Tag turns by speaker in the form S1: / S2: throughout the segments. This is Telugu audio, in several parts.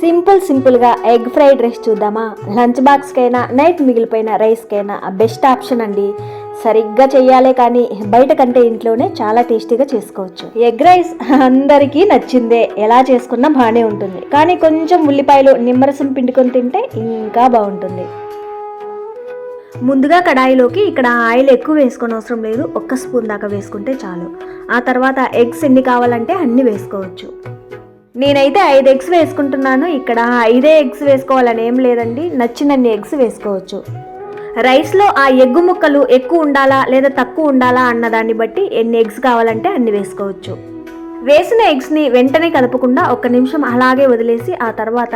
S1: సింపుల్ సింపుల్గా ఎగ్ ఫ్రైడ్ రైస్ చూద్దామా? లంచ్ బాక్స్కైనా నైట్ మిగిలిపోయిన రైస్కైనా బెస్ట్ ఆప్షన్ అండి. సరిగ్గా చేయాలే కానీ బయట కంటే ఇంట్లోనే చాలా టేస్టీగా చేసుకోవచ్చు. ఎగ్ రైస్ అందరికీ నచ్చిందే. ఎలా చేసుకున్నా బాగానే ఉంటుంది. కానీ కొంచెం ఉల్లిపాయలు నిమ్మరసం పిండుకొని తింటే ఇంకా బాగుంటుంది. ముందుగా కడాయిలోకి ఇక్కడ ఆయిల్ ఎక్కువ వేసుకొని అవసరం లేదు. ఒక్క స్పూన్ దాకా వేసుకుంటే చాలు. ఆ తర్వాత ఎగ్స్ ఎన్ని కావాలంటే అన్ని వేసుకోవచ్చు. నేనైతే ఐదు ఎగ్స్ వేసుకుంటున్నాను. ఇక్కడ ఐదే ఎగ్స్ వేసుకోవాలని ఏం లేదండి. నచ్చినన్ని ఎగ్స్ వేసుకోవచ్చు. రైస్లో ఆ ఎగ్గు ముక్కలు ఎక్కువ ఉండాలా లేదా తక్కువ ఉండాలా అన్న దాన్ని బట్టి ఎన్ని ఎగ్స్ కావాలంటే అన్ని వేసుకోవచ్చు. వేసిన ఎగ్స్ని వెంటనే కలపకుండా ఒక నిమిషం అలాగే వదిలేసి ఆ తర్వాత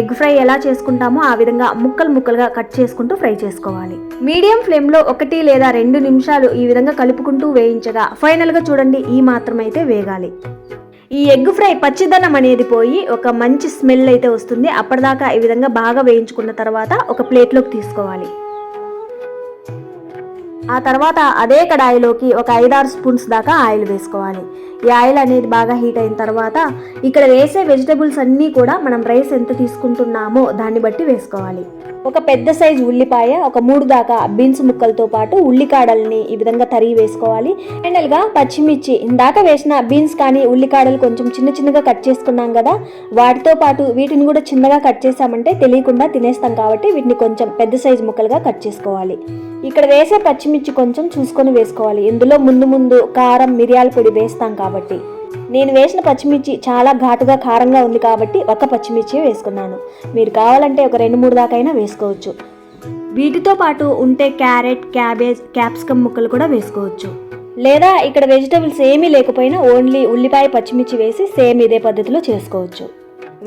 S1: ఎగ్ ఫ్రై ఎలా చేసుకుంటామో ఆ విధంగా ముక్కలు ముక్కలుగా కట్ చేసుకుంటూ ఫ్రై చేసుకోవాలి. మీడియం ఫ్లేమ్లో ఒకటి లేదా రెండు నిమిషాలు ఈ విధంగా కలుపుకుంటూ వేయించగా ఫైనల్గా చూడండి ఈ మాత్రమైతే వేగాలి. ఈ ఎగ్ ఫ్రై పచ్చిదనం అనేది పోయి ఒక మంచి స్మెల్ అయితే వస్తుంది. అప్పటిదాకా ఈ విధంగా బాగా వేయించుకున్న తర్వాత ఒక ప్లేట్లోకి తీసుకోవాలి. ఆ తర్వాత అదే కడాయిలోకి ఒక ఐదారు స్పూన్స్ దాకా ఆయిల్ వేసుకోవాలి. ఈ ఆయిల్ అనేది బాగా హీట్ అయిన తర్వాత ఇక్కడ వేసే వెజిటబుల్స్ అన్నీ కూడా మనం రైస్ ఎంత తీసుకుంటున్నామో దాన్ని బట్టి వేసుకోవాలి. ఒక పెద్ద సైజు ఉల్లిపాయ ఒక మూడు దాకా బీన్స్ ముక్కలతో పాటు ఉల్లికాడల్ని ఈ విధంగా తరిగి వేసుకోవాలి. ఫైనల్గా పచ్చిమిర్చి. ఇందాక వేసిన బీన్స్ కానీ ఉల్లికాడలు కొంచెం చిన్న చిన్నగా కట్ చేసుకున్నాం కదా వాటితో పాటు వీటిని కూడా చిన్నగా కట్ చేసామంటే తెలియకుండా తినేస్తాం కాబట్టి వీటిని కొంచెం పెద్ద సైజు ముక్కలుగా కట్ చేసుకోవాలి. ఇక్కడ వేసే పచ్చిమిర్చి కొంచెం చూసుకొని వేసుకోవాలి. ఇందులో ముందు ముందు కారం మిరియాల పొడి వేస్తాం కాబట్టి కాబట్టి. నేను వేసిన పచ్చిమిర్చి చాలా ఘాటుగా కారంగా ఉంది కాబట్టి ఒక పచ్చిమిర్చి వేసుకున్నాను. మీరు కావాలంటే ఒక రెండు మూడు దాకైనా వేసుకోవచ్చు. వీటితో పాటు ఉంటే క్యారెట్ క్యాబేజ్ క్యాప్సికమ్ ముక్కలు కూడా వేసుకోవచ్చు. లేదా ఇక్కడ వెజిటబుల్స్ ఏమీ లేకపోయినా ఓన్లీ ఉల్లిపాయ పచ్చిమిర్చి వేసి సేమ్ ఇదే పద్ధతిలో చేసుకోవచ్చు.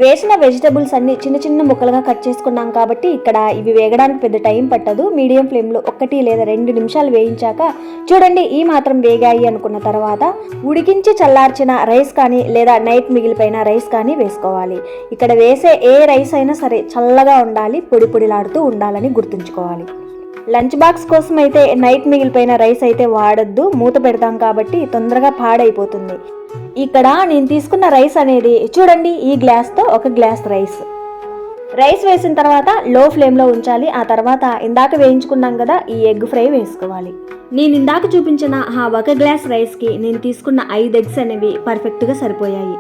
S1: వేసిన వెజిటబుల్స్ అన్ని చిన్న చిన్న ముక్కలుగా కట్ చేసుకున్నాం కాబట్టి ఇక్కడ ఇవి వేగడానికి పెద్ద టైం పట్టదు. మీడియం ఫ్లేమ్లో ఒకటి లేదా రెండు నిమిషాలు వేయించాక చూడండి ఈ మాత్రం వేగాయి అనుకున్న తర్వాత ఉడికించి చల్లార్చిన రైస్ కానీ లేదా నైట్ మిగిలిపోయిన రైస్ కానీ వేసుకోవాలి. ఇక్కడ వేసే ఏ రైస్ అయినా సరే చల్లగా ఉండాలి పొడి పొడిలాడుతూ ఉండాలని గుర్తుంచుకోవాలి. లంచ్ బాక్స్ కోసం అయితే నైట్ మిగిలిపోయిన రైస్ అయితే వాడొద్దు మూత పెడతాం కాబట్టి తొందరగా పాడైపోతుంది. ఇక్కడ నేను తీసుకున్న రైస్ అనేది చూడండి ఈ గ్లాస్తో ఒక గ్లాస్ రైస్. రైస్ వేసిన తర్వాత లో ఫ్లేమ్లో ఉంచాలి ఆ తర్వాత ఇందాక వేయించుకున్నాం కదా ఈ ఎగ్ ఫ్రై వేసుకోవాలి. నేను ఇందాక చూపించిన ఆ ఒక గ్లాస్ రైస్కి నేను తీసుకున్న ఐదు ఎగ్స్ అనేవి పర్ఫెక్ట్గా సరిపోయాయి.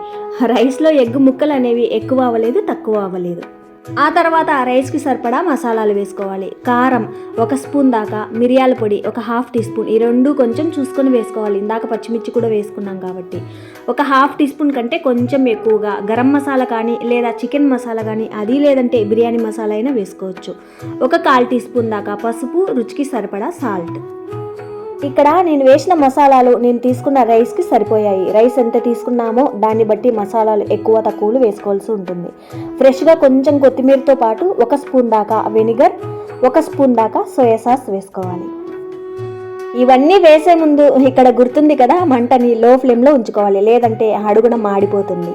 S1: రైస్లో ఎగ్ ముక్కలు అనేవి ఎక్కువ అవ్వలేదు తక్కువ అవ్వలేదు. ఆ తర్వాత రైస్కి సరిపడా మసాలాలు వేసుకోవాలి. కారం ఒక స్పూన్ దాకా మిరియాల పొడి ఒక హాఫ్ టీ స్పూన్ ఈ రెండు కొంచెం చూసుకొని వేసుకోవాలి. ఇందాక పచ్చిమిర్చి కూడా వేసుకున్నాం కాబట్టి. ఒక హాఫ్ టీ స్పూన్ కంటే కొంచెం ఎక్కువగా గరం మసాలా కానీ లేదా చికెన్ మసాలా కానీ అది లేదంటే బిర్యానీ మసాలా అయినా వేసుకోవచ్చు. ఒక కాల్ టీ స్పూన్ దాకా పసుపు రుచికి సరిపడా సాల్ట్. ఇక్కడ నేను వేసిన మసాలాలు నేను తీసుకున్న రైస్కి సరిపోయాయి. రైస్ ఎంత తీసుకున్నామో దాన్ని బట్టి మసాలాలు ఎక్కువ తక్కువలు వేసుకోవాల్సి ఉంటుంది. ఫ్రెష్గా కొంచెం కొత్తిమీరతో పాటు ఒక స్పూన్ దాకా వెనిగర్ ఒక స్పూన్ దాకా సోయా సాస్ వేసుకోవాలి. ఇవన్నీ వేసే ముందు ఇక్కడ గుర్తుంది కదా మంటని లో ఫ్లేమ్లో ఉంచుకోవాలి. లేదంటే అడుగున మాడిపోతుంది.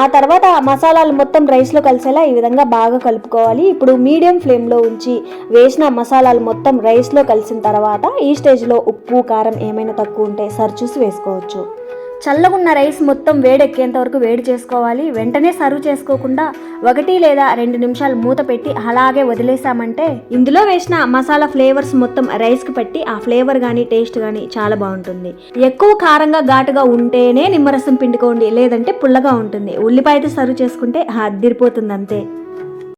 S1: ఆ తర్వాత మసాలాలు మొత్తం రైస్లో కలిసేలా ఈ విధంగా బాగా కలుపుకోవాలి. ఇప్పుడు మీడియం ఫ్లేమ్లో ఉంచి వేసిన మసాలాలు మొత్తం రైస్లో కలిసిన తర్వాత ఈ స్టేజ్లో ఉప్పు కారం ఏమైనా తక్కువ ఉంటే సరి చూసి వేసుకోవచ్చు. చల్లగున్న రైస్ మొత్తం వేడెక్కేంత వరకు వేడి చేసుకోవాలి. వెంటనే సర్వ్ చేసుకోకుండా ఒకటి లేదా రెండు నిమిషాలు మూత పెట్టి అలాగే వదిలేసామంటే ఇందులో వేసిన మసాలా ఫ్లేవర్స్ మొత్తం రైస్కి పట్టి ఆ ఫ్లేవర్ కానీ టేస్ట్ కానీ చాలా బాగుంటుంది. ఎక్కువ కారంగా ఘాటుగా ఉంటేనే నిమ్మరసం పిండుకోండి లేదంటే పుల్లగా ఉంటుంది. ఉల్లిపాయతో సర్వ్ చేసుకుంటే అద్దిరిపోతుంది అంతే